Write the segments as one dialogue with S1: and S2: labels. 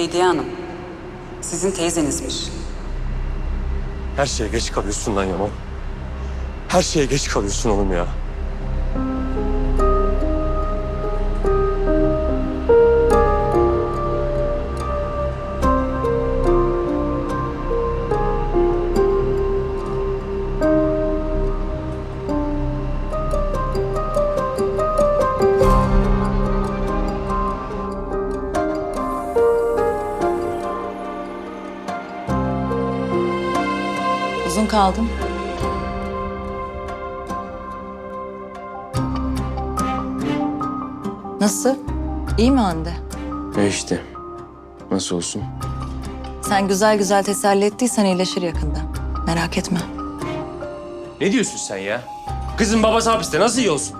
S1: Bediye Hanım, sizin teyzenizmiş.
S2: Her şeye geç kalıyorsun lan Yaman. Her şeye geç kalıyorsun oğlum ya.
S3: Uzun kaldım. Nasıl? İyi mi Hande?
S2: E işte. Nasıl olsun?
S3: Sen güzel güzel teselli ettiysen iyileşir yakında. Merak etme.
S2: Ne diyorsun sen ya? Kızın babası hapiste nasıl iyi olsun?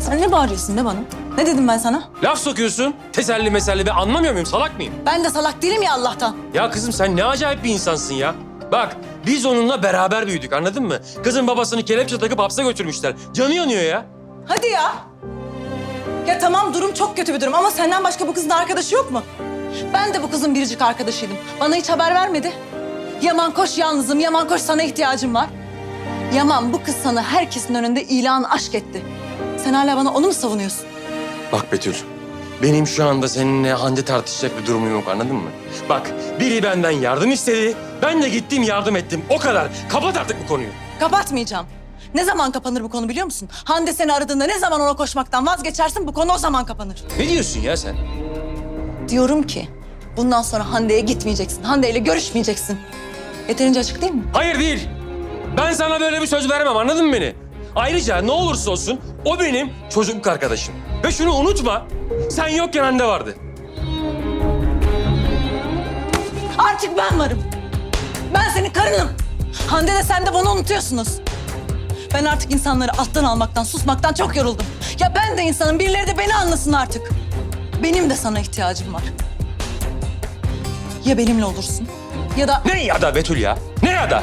S3: Sen ne bağırıyorsun be bana? Ne dedim ben sana?
S2: Laf sokuyorsun. Teselli meselli ben anlamıyor muyum? Salak mıyım?
S3: Ben de salak değilim ya Allah'tan.
S2: Ya kızım sen ne acayip bir insansın ya. Bak biz onunla beraber büyüdük anladın mı? Kızın babasını kelepçe takıp hapse götürmüşler. Canı yanıyor ya.
S3: Hadi ya. Ya tamam durum çok kötü bir durum ama senden başka bu kızın arkadaşı yok mu? Ben de bu kızın biricik arkadaşıydım. Bana hiç haber vermedi. Yaman koş yalnızım, Yaman koş sana ihtiyacım var. Yaman bu kız sana herkesin önünde ilan aşk etti. Sen hala bana onu mu savunuyorsun?
S2: Bak Betül, benim şu anda seninle Hande tartışacak bir durumum yok anladın mı? Bak biri benden yardım istedi, ben de gittim yardım ettim. O kadar. Kapat artık bu konuyu.
S3: Kapatmayacağım. Ne zaman kapanır bu konu biliyor musun? Hande seni aradığında ne zaman ona koşmaktan vazgeçersin bu konu o zaman kapanır.
S2: Ne diyorsun ya sen?
S3: Diyorum ki bundan sonra Hande'ye gitmeyeceksin. Hande ile görüşmeyeceksin. Yeterince açık değil mi?
S2: Hayır değil. Ben sana böyle bir söz veremem anladın mı beni? Ayrıca ne olursa olsun o benim çocukluk arkadaşım. Ve şunu unutma, sen yokken Hande vardı.
S3: Artık ben varım. Ben senin karınım. Hande de sen de bunu unutuyorsunuz. Ben artık insanları alttan almaktan, susmaktan çok yoruldum. Ya ben de insanım, birileri de beni anlasın artık. Benim de sana ihtiyacım var. Ya benimle olursun ya da...
S2: Ne ya da Betül ya? Ne ya da?